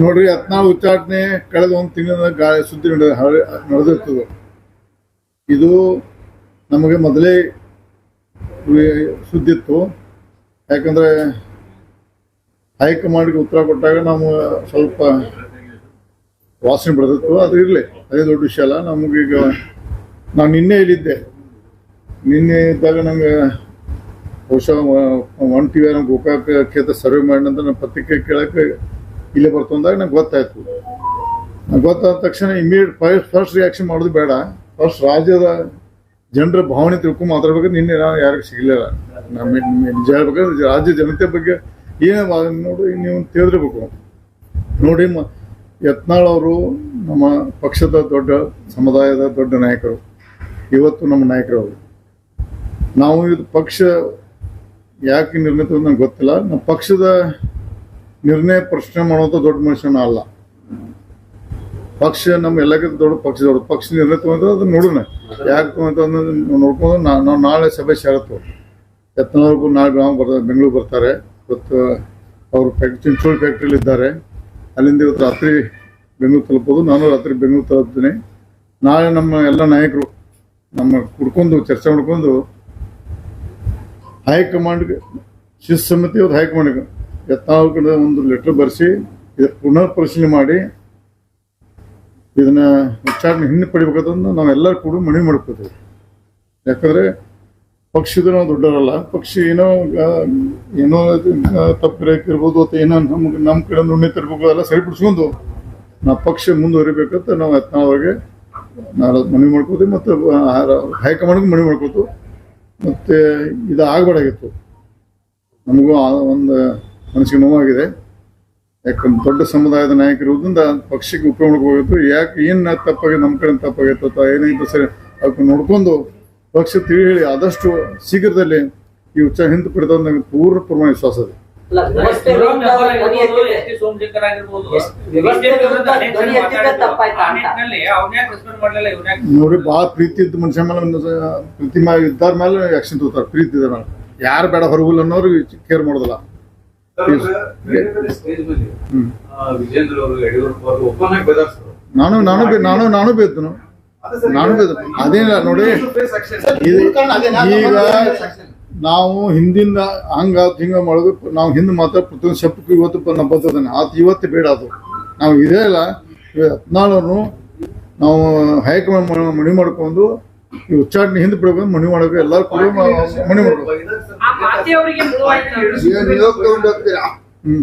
ನೋಡ್ರಿ ಹತ್ನಾಲ್ಕು ಉಚ್ಚಾಟನೆ ಕಳೆದ ಒಂದು ತಿಂಗಳ ಗಾಳಿ ಸುದ್ದಿ ನಡೆದ ನಡೆದಿರ್ತದೆ. ಇದು ನಮಗೆ ಮೊದಲೇ ಸುದ್ದಿ ಇತ್ತು. ಯಾಕಂದ್ರೆ ಹೈಕಮಾಂಡ್ಗೆ ಉತ್ತರ ಕೊಟ್ಟಾಗ ನಾವು ಸ್ವಲ್ಪ ವಾಸನೆ ಬರ್ತಿತ್ತು ಅದು ಇರಲಿ, ಅದೇ ದೊಡ್ಡ ವಿಷಯ ಅಲ್ಲ. ನಮಗೀಗ ನಾನು ನಿನ್ನೆ ಇಲ್ಲಿದ್ದೆ ನಿನ್ನೆ ಇದ್ದಾಗ ನಂಗೆ ಬಹುಶಃ ಒನ್ ಟಿ ವಿ ಗೋಕಾಕ ಕ್ಷೇತ್ರ ಸರ್ವೆ ಮಾಡಿ ಅಂತ ನಾನು ಪತ್ರಿಕೆ ಕೇಳಕ್ಕೆ ಇಲ್ಲೇ ಬರ್ತಂದಾಗ ನಂಗೆ ಗೊತ್ತಾಯ್ತು. ಗೊತ್ತಾದ ತಕ್ಷಣ ಇಮಿಡಿಯೇಟ್ ಫಸ್ಟ್ ರಿಯಾಕ್ಷನ್ ಮಾಡೋದು ಬೇಡ. ಫಸ್ಟ್ ರಾಜ್ಯದ ಜನರ ಭಾವನೆ ತಿಳ್ಕೊಂಡು ಮಾತಾಡ್ಬೇಕು ನಿನ್ನೆ ನಾನು ಯಾರಿಗೂ ಸಿಗಲಿಲ್ಲ. ನಮ್ಮ ನಿಜ ಹೇಳ್ಬೇಕಂದ್ರೆ ರಾಜ್ಯ ಜನತೆ ಬಗ್ಗೆ ಏನು ನೋಡಿ, ನೀವು ತಿಳಿದಿರ್ಬೇಕು. ನೋಡಿ ಮ ಯತ್ನಾಳ್ ಅವರು ನಮ್ಮ ಪಕ್ಷದ ದೊಡ್ಡ ಸಮುದಾಯದ ದೊಡ್ಡ ನಾಯಕರು. ಇವತ್ತು ನಮ್ಮ ನಾಯಕರು ಅವರು. ನಾವು ಇದು ಪಕ್ಷ ಯಾಕೆ ನಿರ್ಮಿತ ನಂಗೆ ಗೊತ್ತಿಲ್ಲ. ನಮ್ಮ ಪಕ್ಷದ ನಿರ್ಣಯ ಪ್ರಶ್ನೆ ಮಾಡುವಂಥ ದೊಡ್ಡ ಮನುಷ್ಯನ ಅಲ್ಲ. ಪಕ್ಷ ನಮ್ಮ ಎಲ್ಲಕ್ಕಿಂತ ದೊಡ್ಡ ಪಕ್ಷ ದೊಡ್ಡ ಪಕ್ಷ ನಿರ್ಣಯ ತಗೊಂಡ್ರೆ ಅದನ್ನ ನೋಡೋಣ. ಯಾಕೆ ತಗೊಂತ ನೋಡ್ಕೊಂಡು ನಾವು ನಾಳೆ ಸಭೆ ಸೇರತ್ತು ಯತ್ನವ್ರಿಗೂ ನಾಳೆ ಗ್ರಾಮ ಬರ್ತಾರೆ, ಬೆಂಗಳೂರು ಬರ್ತಾರೆ. ಇವತ್ತು ಅವರು ಫ್ಯಾಕ್ಟ್ರಿ ಚಿಂಚೋಳಿ ಫ್ಯಾಕ್ಟ್ರಿಲಿ ಇದ್ದಾರೆ. ಅಲ್ಲಿಂದ ಇವತ್ತು ರಾತ್ರಿ ಬೆಂಗಳೂರು ತಲುಪೋದು. ನಾನು ರಾತ್ರಿ ಬೆಂಗಳೂರು ತಲುಪ್ತೀನಿ. ನಾಳೆ ನಮ್ಮ ಎಲ್ಲ ನಾಯಕರು ನಮ್ಮ ಕುಡ್ಕೊಂಡು ಚರ್ಚೆ ಮಾಡ್ಕೊಂಡು ಹೈಕಮಾಂಡ್ಗೆ ಶಿಸ್ತು ಸಮಿತಿ ಅವ್ರು ಹೈಕಮಾಂಡ್ಗೆ ಯತ್ನಾಳ್ ಒಂದು ಲೆಟರ್ ಬರೆಸಿ ಇದು ಪುನರ್ ಪರಿಶೀಲನೆ ಮಾಡಿ ಇದನ್ನ ವಿಚಾರಣೆ ಹಿಂದೆ ಪಡಿಬೇಕಂತಂದು ನಾವೆಲ್ಲರೂ ಕೂಡ ಮನವಿ ಮಾಡ್ಕೋತೀವಿ. ಯಾಕಂದ್ರೆ ಪಕ್ಷದ ನಾವು ದೊಡ್ಡವರಲ್ಲ, ಪಕ್ಷಿ ಏನೋ ಏನೋ ತಪ್ಪು ಇರ್ಬೋದು ಅಥವಾ ಏನೋ ನಮ್ಗೆ ನಮ್ಮ ಕಡೆ ನುಣ್ಣೆ ತರಬೇಕು ಅದೆಲ್ಲ ಸರಿಪಡಿಸ್ಕೊಂಡು ನಾವು ಪಕ್ಷ ಮುಂದುವರಿಬೇಕಂತ ನಾವು ಯತ್ನಾಳವ್ರಿಗೆ ನಾಳೆ ಮನವಿ ಮಾಡ್ಕೋತೀವಿ ಮತ್ತು ಹೈಕಮಾಂಡ್ಗೆ ಮನವಿ ಮಾಡ್ಕೋತು ಮತ್ತೆ ಇದು ಆಗ್ಬೇಡಾಗಿತ್ತು ನಮಗೂ ಒಂದು ಮನಸ್ಸಿಗೆ ನೋವಾಗಿದೆ. ಯಾಕಂದ್ರೆ ದೊಡ್ಡ ಸಮುದಾಯದ ನಾಯಕರಿರೋದ್ರಿಂದ ಪಕ್ಷಕ್ಕೆ ಉಪಯೋಗಕ್ಕೆ ಹೋಗಿತ್ತು ಯಾಕೆ ಏನ್ ತಪ್ಪಾಗಿದೆ ನಮ್ಮ ಕಡೆ ತಪ್ಪಾಗಿತ್ತು ಅಥವಾ ಏನಾಯ್ತು ಸರಿ ಅದಕ್ಕೆ ನೋಡ್ಕೊಂಡು ಪಕ್ಷ ತಿಳಿ ಹೇಳಿ ಆದಷ್ಟು ಶೀಘ್ರದಲ್ಲಿ ಈ ಉಚ್ಚ ಹಿಂದೆ ಪಡೆದ ನನಗೆ ಪೂರ್ಣ ಪ್ರಮಾಣ ವಿಶ್ವಾಸ ಇದೆ. ನೋಡಿ ಭಾಳ ಪ್ರೀತಿ ಇದ್ದ ಮನುಷ್ಯ ಮೇಲೆ ಪ್ರೀತಿ ಮೇಲೆ ಇದ್ದಾರ ಮೇಲೆ ಆಕ್ಷನ್ ತಗೋತಾರೆ ಪ್ರೀತಿ ಇದ್ದಾರ ಮೇಲೆ. ಯಾರು ಬೇಡ ಹೊರಗುಲ್ ಅನ್ನೋರು ಕೇರ್ ಮಾಡೋದಿಲ್ಲ. ನಾನು ನಾನು ನಾನು ನಾನು ಬೇದ್ದನು ನಾನು ಅದೇ ಅದೇನಿಲ್ಲ ನೋಡಿ ಈಗ ನಾವು ಹಿಂದಿಂದ ಹಂಗ ಹಿಂಗ ಮಾಡೋದು ನಾವು ಹಿಂದೆ ಮಾತ್ರ ಪ್ರತಿಯೊಂದು ಶಬ್ದಕ್ಕೂ ಇವತ್ತು ನಮ್ಮ ನಾವು ಬರ್ತದಾನೆ ಆತ ಇವತ್ತು ಬೇಡ ಅದು. ನಾವು ಇದೇ ಇಲ್ಲ ಹತ್ನಾಳನ್ನು ನಾವು ಹೈಕಮಾಂಡ್ ಮಣಿ ಮಾಡ್ಕೊಂಡು ಈ ಉಚ್ಚಾಟನೆ ಹಿಂದೆ ಬಿಡಬೇಕು ಮನವಿ ಮಾಡಬೇಕು ಎಲ್ಲರೂ ಕೂಡ ಮಣಿ ಮಾಡ್ಬೇಕು. ಮಾತೆಯವರಿಗೆ ಮುಳುವಾಯ್ತು ಹ್ಮ್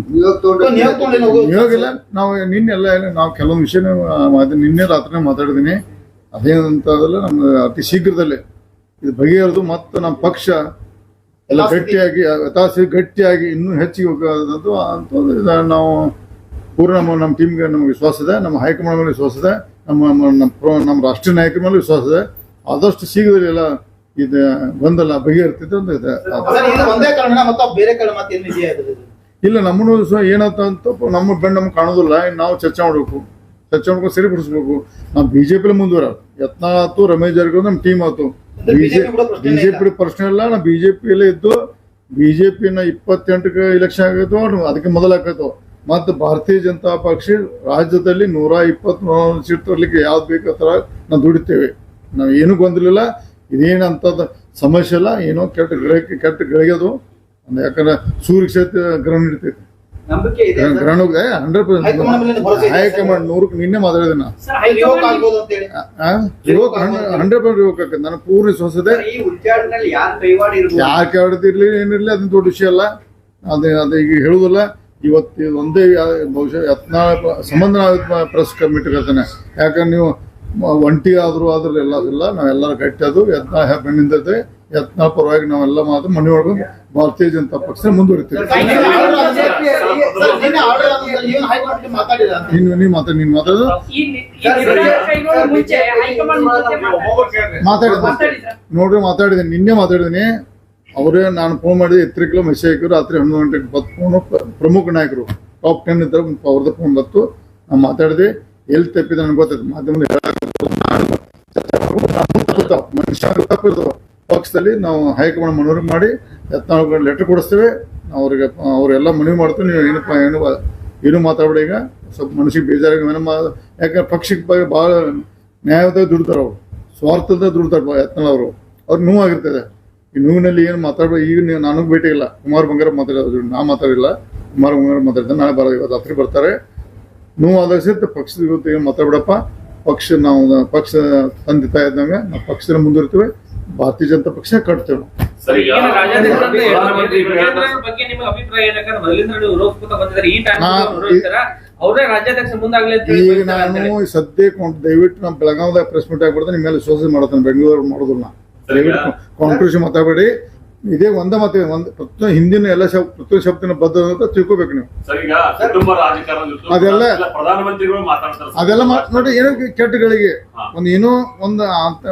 ನಿಯೋಗ ಇವಾಗೆಲ್ಲ ನಾವು ನಿನ್ನೆಲ್ಲ ಏನು ನಾವು ಕೆಲವೊಂದು ವಿಷಯ ನಿನ್ನೆ ರಾತ್ರಿ ಮಾತಾಡಿದೀನಿ ಅದೇನಂತಲ್ಲ ನಮ್ಮ ಅತಿ ಶೀಘ್ರದಲ್ಲೇ. ಇದು ಬಗೆಹರಿದು ಮತ್ತೆ ನಮ್ಮ ಪಕ್ಷ ಎಲ್ಲ ಗಟ್ಟಿಯಾಗಿ ತಾಸಿ ಗಟ್ಟಿಯಾಗಿ ಇನ್ನೂ ಹೆಚ್ಚಿಗೆ ಹೋಗೋದಂತೂ ಅಂತ ನಾವು ಪೂರ್ಣ ನಮ್ಮ ನಮ್ಮ ಟೀಮ್ಗೆ ನಮ್ಗೆ ವಿಶ್ವಾಸ ಇದೆ ನಮ್ಮ ಹೈಕಮಾಂಡ್ ಮೇಲೆ ವಿಶ್ವಾಸ ಇದೆ ನಮ್ಮ ನಮ್ಮ ನಮ್ಮ ರಾಷ್ಟ್ರೀಯ ನಾಯಕರ ಮೇಲೆ ವಿಶ್ವಾಸ ಇದೆ. ಆದಷ್ಟು ಶೀಘ್ರದಲ್ಲಿ ಎಲ್ಲ ಇದು ಬಂದಲ್ಲ ಬಗೆಹರ್ತಿದ್ರೆ ಒಂದು ಇದೆ ಇದು ಒಂದೇ ಕಾರಣ ಮತ್ತು ಬೇರೆ ಕಾರಣ ಮತ್ತೆ ಏನು ಇದೆಯಾ ಇಲ್ಲ ನಮ್ಮನ್ನು ಸಹ ಏನಾಯ್ತು ಅಂತ ನಮ್ಮ ಬೆಂಡ್ ನಮ್ಗೆ ಕಾಣೋದಿಲ್ಲ. ನಾವು ಚರ್ಚೆ ಮಾಡಬೇಕು. ಚರ್ಚೆ ಮಾಡ್ಕೊಂಡು ಸರಿಪಡಿಸ್ಬೇಕು. ನಾವು ಬಿಜೆಪಿ ಮುಂದುವರ ಯತ್ನ ಆತು ರಮೇಶ್ ಜಾರಕಿಹೊಳಿ ನಮ್ಮ ಟೀಮ್ ಆತು. ಬಿ ಜೆ ಪಿ ಪ್ರಶ್ನೆ ಇಲ್ಲ. ಬಿಜೆಪಿ ಪ್ರಶ್ನೆ ಇಲ್ಲ. ನಾವು ಬಿ ಇದ್ದು ಬಿಜೆಪಿನ ಇಪ್ಪತ್ತೆಂಟಕ್ಕೆ ಎಲೆಕ್ಷನ್ ಆಗೈತು ಅದಕ್ಕೆ ಮೊದಲಾಕೈತೋ ಮತ್ತು ಭಾರತೀಯ ಜನತಾ ಪಕ್ಷ ರಾಜ್ಯದಲ್ಲಿ ನೂರ ಇಪ್ಪತ್ತ್ ಸೀಟ್ ತರಲಿಕ್ಕೆ ಯಾವ್ದು ಬೇಕು ಆ ಥರ ನಾವು ದುಡಿತೇವೆ. ನಾವು ಏನೂ ಗೊಂದಲಿಲ್ಲ ಇದೇನಂತದ ಸಮಸ್ಯೆ ಇಲ್ಲ ಏನೋ ಕೆಟ್ಟ ಗಿಡಕ್ಕೆ ಕೆಟ್ಟ ಅಂದ್ರೆ ಯಾಕಂದ್ರೆ ಸೂರ್ಯ ಕ್ಷೇತ್ರ ಗ್ರಹಣ ಇರ್ತೈತಿ ನಂಬಿಕೆ ಇದೆ ಗ್ರಹಣ ಹಂಡ್ರೆಡ್ ಪರ್ಸೆಂಟ್. ಹೈಕಮಾಂಡ್ ನೂರಕ್ಕೆ ನಿನ್ನೆ ಮಾತಾಡಿದೆ ನಾ ಯುವಕ ಹಂಡ್ರೆಡ್ ಪರ್ಸೆಂಟ್ ಯುವಕ ಆಕೈತೆ ನನಗೆ ಪೂರ್ಣ ಸ್ವಸತೆ ಯಾರು ಕೇಳ್ತಿರ್ಲಿ ಏನಿರ್ಲಿ ಅದನ್ನ ದೊಡ್ಡ ವಿಷಯ ಅಲ್ಲ. ಅದೇ ಅದೇ ಈಗ ಹೇಳುದಿಲ್ಲ ಇವತ್ತು ಒಂದೇ ಬಹುಶಃ ಯತ್ನಾಳ ಸಂಬಂಧ ಪ್ರೆಸ್ ಕಮಿಟಿ ಕರ್ತಾನೆ. ಯಾಕಂದ್ರೆ ನೀವು ಒಂಟಿ ಆದ್ರೂ ಆದ್ರೆ ಎಲ್ಲ ಇಲ್ಲ. ನಾವೆಲ್ಲರೂ ಕಟ್ಟೋದು ಅದು ಯತ್ನಾಳ ಯತ್ನ ಪರವಾಗಿ ನಾವೆಲ್ಲ ಮಾತು ಮನೆಯೊಳಗೆ ಭಾರತೀಯ ಜನತಾ ಪಕ್ಷ ಮುಂದುವರಿತೀವಿ. ನೀನು ಮಾತಾಡಿ. ನೀನು ಮಾತಾಡೋದು. ಮಾತಾಡಿದ? ನೋಡ್ರಿ ಮಾತಾಡಿದ್ದೀನಿ. ನಿನ್ನೆ ಮಾತಾಡಿದ್ದೀನಿ. ಅವರೇ ನಾನು ಫೋನ್ ಮಾಡಿದೆ ಎತ್ತರಿಕಲು ಮೆಸೇಜ್ ಹಾಕಿದ್ರು. ರಾತ್ರಿ ಹನ್ನೊಂದು ಗಂಟೆಗೆ ಬತ್ ಫೋನು ಪ್ರಮುಖ ನಾಯಕರು. ಟಾಪ್ ಟೆನ್ ಇದ್ದರು ಅವ್ರದ್ದು ಫೋನ್ ಬತ್ತು ನಾನು ಮಾತಾಡಿದೆ. ಎಲ್ಲಿ ತಪ್ಪಿದೆ ನನಗೆ ಗೊತ್ತಾಯ್ತು ಮಾಧ್ಯಮದಲ್ಲಿ ಹೇಳಕ್ಕಾಗಲ್ಲ. ಮನುಷ್ಯ ಪಕ್ಷದಲ್ಲಿ ನಾವು ಹೈಕಮಾಂಡ್ ಮನವಿ ಮಾಡಿ ನಾವು ಲೆಟರ್ ಕೊಡಿಸ್ತೇವೆ. ಅವ್ರಿಗೆ ಅವರೆಲ್ಲ ಮನವಿ ಮಾಡ್ತೀವಿ. ನೀವು ಏನಪ್ಪ, ಏನು ಏನು ಮಾತಾಡ್ಬೇಡಿ ಈಗ? ಸ್ವಲ್ಪ ಮನಸ್ಸಿಗೆ ಬೇಜಾರಾಗಿ ಮಾ, ಯಾಕಂದ್ರೆ ಪಕ್ಷಕ್ಕೆ ಬಗ್ಗೆ ಭಾಳ ನ್ಯಾಯದ ದುಡ್ತಾರೆ ಅವರು. ಸ್ವಾರ್ಥದ ದುಡ್ತಾರೆ ಯತ್ನಾಳ್ ಅವರು. ಅವ್ರು ನೋವಾಗಿರ್ತದೆ ಈ ನೋವಿನಲ್ಲಿ ಏನು ಮಾತಾಡೋ ಈಗ ನೀವು, ನನಗೆ ಭೇಟಿ ಇಲ್ಲ. ಕುಮಾರ್ ಬಂಗಾರ ಮಾತಾಡೋದು ನಾ ಮಾತಾಡಿಲ್ಲ. ಕುಮಾರ್ ಬಂಗಾರ ಮಾತಾಡ್ತಾರೆ ನಾಳೆ ಬರೋದು, ಇವತ್ತು ರಾತ್ರಿ ಬರ್ತಾರೆ. ನೋವು ಸಹಿತ ಪಕ್ಷದ ಇವತ್ತು ಏನು ಮಾತಾಡ್ಬಿಡಪ್ಪ. ಪಕ್ಷ ನಾವು ಪಕ್ಷ ತಂದೆ ತಾಯಿ ಇದ್ದಂಗೆ ನಾವು ಪಕ್ಷದ ಮುಂದಿರ್ತೇವೆ ಭಾರತೀಯ ಜನತಾ ಪಕ್ಷ ಕಟ್ತೇವೆ ಈಗ ನಾನು. ಸದ್ಯಕ್ಕೆ ಒಂದು ದಯವಿಟ್ಟು ನಮ್ಮ ಬೆಳಗಾವದಾಗ ಪ್ರೆಸ್ ಮೀಟ್ ಆಗ್ಬಿಡ್ತೇನೆ ನಿಮ್ಮ ಮೇಲೆ ವಿಶ್ವಾಸ ಮಾಡ್ತಾನೆ ಬೆಂಗಳೂರು ಮಾಡೋದಿಲ್ಲ. ನಾ. ಸರಿ, ಈಗ- ದಯವಿಟ್ಟು ಕಾಂಟ್ರವರ್ಸಿ ಮಾತಾಡಬೇಡಿ. ಇದೇ ಒಂದ ಮತ್ತೆ ಒಂದು ಪ್ರತಿ ಹಿಂದಿನ ಎಲ್ಲ ಶಬ್ದ ಪ್ರತಿ ಶಬ್ದನ ಬದ್ಧ ಅಂತ ತಿಳ್ಕೊಬೇಕು ನೀವು. ಅದೆಲ್ಲ-. ಅದೆಲ್ಲ ನೋಡಿ ಏನೋ ಕೆಟ್ಟಗಳಿಗೆ. ಒಂದು ಏನೋ ಒಂದು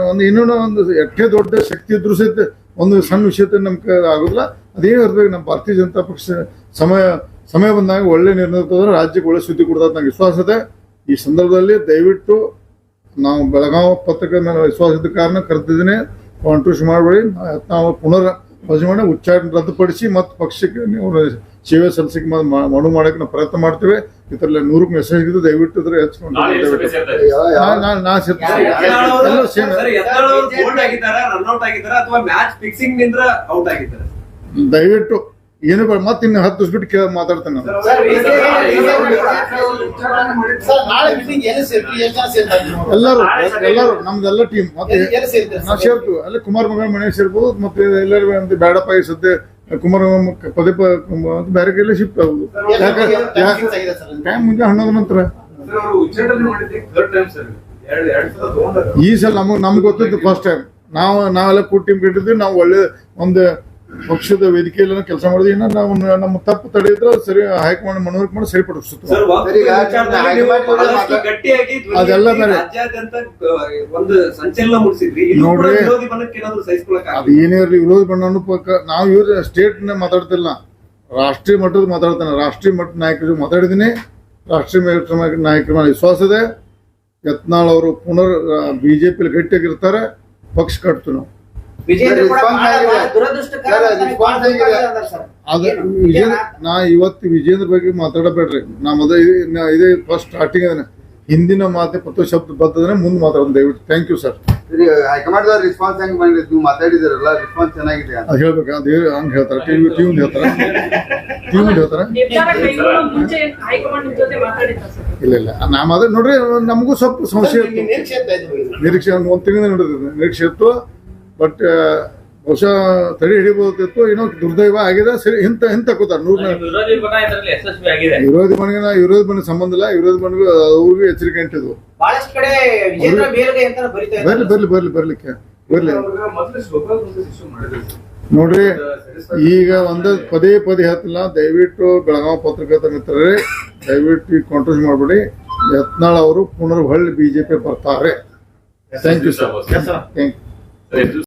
ಒಂದು ಇನ್ನೂ ಒಂದು ಎಷ್ಟೇ ದೊಡ್ಡ ಶಕ್ತಿ ಇದ್ರೂ ಸಹಿತ ಒಂದು ಸಣ್ಣ ವಿಷಯ ನಮ್ಗೆ ಆಗೋದಿಲ್ಲ. ಅದೇನು ಇರ್ಬೇಕು ನಮ್ಮ ಭಾರತೀಯ ಜನತಾ ಪಕ್ಷ ಸಮಯ ಸಮಯ ಬಂದಾಗ ಒಳ್ಳೆ ನಿರ್ಣಯ ತಗೊಂಡ್ರೆ ರಾಜ್ಯಕ್ಕೆ ಒಳ್ಳೆ ಸುದ್ದಿ ಕೊಡ್ತಾ ನಂಗೆ ವಿಶ್ವಾಸ ಇದೆ. ಈ ಸಂದರ್ಭದಲ್ಲಿ ದಯವಿಟ್ಟು ನಾವು ಬೆಳಗಾವಿ ಪತ್ರಿಕೆ ಮೇಲೆ ವಿಶ್ವಾಸ ಇದ್ದ ಕಾರಣ ಕರೆತಿದ್ದೀನಿ ಕಾಂಟ್ರಿಬ್ಯೂಷನ್ ಮಾಡಬೇಡಿ ನಾವು ಪುನರ್ ಮಾಡಿ ಉಚ್ಚಾಟನೆ ರದ್ದುಪಡಿಸಿ ಮತ್ತು ಪಕ್ಷಕ್ಕೆ ನೀವು ಸೇವೆ ಸಲ್ಲಿಸಕ್ಕೆ ಮ- ಮ- ಮನವಿ ಮಾಡಕ್ಕೆ ನಾವು ಪ್ರಯತ್ನ ಮಾಡ್ತೇವೆ ಇದರಲ್ಲಿ ನೂರಕ್ಕೆ ಮೆಸೇಜ್ ಇದ್ದು ದಯವಿಟ್ಟು ಇದ್ರೆ ಇದೆ? ನಾ- ಸೇರ್ತೀನಿ. ಎಲ್ಲರೂ ಸೇಮ್ ದಯವಿಟ್ಟು ಏನು ಬೇಡ ಮತ್ತೆ ಇನ್ನು ಹತ್ತು ದಿವಸ ಬಿಟ್ಟು ಕೇಳ ಮಾತಾಡ್ತೇನೆ ನಾನು? ಎಲ್ಲರೂ ಎಲ್ಲರೂ ನಮ್ದೆಲ್ಲ ಟೀಮ್ ಮತ್ತೆ ನಾವು ಸರ್? ಸೇರ್ತೀವಿ. ಅಲ್ಲಿ ಕುಮಾರ್ ಮಗನ್ ಮನೆ ಸೇರ್ಬೋದು ಮತ್ತೆ ಎಲ್ಲರೂ ಅಂತ ಬೇಡಪ್ಪ ಈ ಸದ್ಯ ಕುಮಾರ್ ಪದೇ ಪ- ಮತ್ತೆ ಬೇರೆ ಕೈಲೇ ಶಿಫ್ಟ್ ಆಗುದು? ಟೈಮ್ ಮುಂಜಾನೆ ಹನ್ನೊಂದು ನಂತರ. ಸರ್ ಅವರು ಉಚ್ಚಾಟನೆ ಮಾಡಿದ್ದೆ ಥರ್ಡ್ ಟೈಮ್ ಸರ್. ಎರಡು ಎರಡು ಸಲ ತಗೊಂಡಾರ. ಈ ಸಲ ನಮಗೆ ನಮ್ಗೆ ಗೊತ್ತಿತ್ತು ಫಸ್ಟ್ ಟೈಮ್ ನಾವು ನಾವೆಲ್ಲ ಕೂಡ್ ಟೀಮ್ ಕಟ್ಟಿದ್ವಿ ನಾವು ಒಳ್ಳೆ ಒಂದು ಪಕ್ಷದ ವೇದಿಕೆಯಲ್ಲಿ ಕೆಲಸ ಮಾಡಿದ್ವಿ ಇನ್ನು ನಾವು ನಮ್ಮ ತಪ್ಪು ತಡೆಯಿದ್ರೆ ಸರಿ ಹೈಕಮಾಂಡ್ ಮನವರಿಕೆ ಮಾಡಿ ಸರಿಪಡಿಸುತ್ತೆ. ಅದೆಲ್ಲ ಬೇರೆ. ನೋಡ್ರಿ. ಅದು ಏನೇ ಇರಲಿ ವಿರೋಧ ಬಣ್ಣ ಪಕ್ಕ ನಾವು ಇವ್ರ ಸ್ಟೇಟ್ ಮಾತಾಡ್ತಿಲ್ಲ. ರಾಷ್ಟ್ರೀಯ ಮಟ್ಟದ ಮಾತಾಡ್ತಾನೆ. ರಾಷ್ಟ್ರೀಯ ಮಟ್ಟದ ನಾಯಕರು ಮಾತಾಡಿದ್ದೀನಿ. ರಾಷ್ಟ್ರೀಯ ಮಟ್ಟದ ನಾಯಕರ ಮೇಲೆ ವಿಶ್ವಾಸ ಇದೆ. ಯತ್ನಾಳ್ ಅವರು ಪುನರ್ ಬಿಜೆಪಿ ಗಟ್ಟಿಯಾಗಿರ್ತಾರೆ. ಪಕ್ಷ ಕಟ್ತು ನಾವು. ವಿಜೇಂದ್ರ ಕೂಡ response ಬಹಳ ಆಗಿದೆ. ದುರದೃಷ್ಟಕರ ಸರ್, ಅಂತ response ಆಗಿದೆ. ಅಂತಾರೆ ಸರ್. ಅದ ಏನು? ವಿಜೇಂದ್ರ ಇದೇನಾ? ನಾ ಇವತ್ತು ವಿಜೇಂದ್ರ ಬಗ್ಗೆ ಮಾತಾಡಬೇಡ್ರಿ. ನಾ ಮೊದಲ ನಾ ಇದೇ ಫಸ್ಟ್ ಸ್ಟಾರ್ಟಿಂಗ್ ಅದನ್ನ ಹಿಂದಿನ ಮಾತೆ ಪ್ರತಿ ಶಬ್ದ ಬರ್ತದ್ರೆ ಮುಂದೆ ಮಾತಾಡೋದು ದಯವಿಟ್ಟು. ಥ್ಯಾಂಕ್ ಯು ಸರ್ ರೆಸ್ಪಾನ್ಸ್ ಹೆಂಗ್ ಬಂದಿದೆ ನೀವು ಮಾತಾಡಿದಿರಲ್ಲ ರೆಸ್ಪಾನ್ಸ್ ಚೆನ್ನಾಗಿದೆ ಅಂತ. ಅದು ಹೇಳ್ಬೇಕು ಅದು ಹಂಗೆ ಹೇಳ್ತಾರೆ? ಟಿವಿ ಟಿವಿ ಹೇಳ್ತಾರೆ? ಟಿವಿ ಹೇಳ್ತಾರೆ? ನಿರ್ಧಾರ ಕೈಗೊಳ್ಳೋ ಮುಂಚೆ ಹೈಕಮಾಂಡ್ ನಿಮ್ ಜೊತೆ ಮಾತಾಡಿದ್ರ ಸರ್? ಇಲ್ಲ ಇಲ್ಲ. ನಾ ಮಾತ್ರ ನೋಡ್ರಿ ನಮಗೂ ಸ್ವಲ್ಪ ಸಮಸ್ಯೆ ಇತ್ತು ನಿರೀಕ್ಷೆ ಒಂದು ನಿರೀಕ್ಷೆ ಇತ್ತು. ಬಟ್ ಬಹುಶಃ ತಡೆ ಹಿಡಿಬಹುದಿತ್ತು ಏನೋ ದುರ್ದೈವ ಆಗಿದೆ ಸರಿ ಹಿಂತ ಹಿಂತ ಕೂತಾರೆ ನೂರ ವಿರೋಧಿ ಆಗಿದೆ. ವಿರೋಧಿ ಮನೆಗೆ ವಿರೋಧಿ ಮನೆ ಸಂಬಂಧ ಇಲ್ಲ ವಿರೋಧಿ ಮನೆಗೂ ಅವ್ರಿಗೂ ಎಚ್ಚರಿಕೆ ಅಂಟಿದ್ವು. ಬಹಳಷ್ಟು ಕಡೆ ವಿಜೇಂದ್ರ ಮೇಲ್ಗೈ ಅಂತ ಬರೀತಾ ಇದ್ದಾರೆ. ಬರ್ಲಿ ಬರ್ಲಿ ಬರ್ಲಿ ಬರ್ಲಿಕ್ಕೆ ಬರ್ಲಿ. ನೋಡ್ರಿ ಈಗ ಒಂದು ಪದೇ ಪದೇ ಹೇಳ್ತಿಲ್ಲ ದಯವಿಟ್ಟು ಬೆಳಗಾವಿ ಪತ್ರಕರ್ತ ಮಿತ್ರರೇ ದಯವಿಟ್ಟು ಈಗ ಕಾಂಟ್ರೋಲ್ ಮಾಡಬೇಡಿ. ಯತ್ನಾಳ್ ಅವರು ಪುನರ್ ಹೊಳ್ಳಿ ಬಿಜೆಪಿ ಬರ್ತಾರೆ thank you sir thank you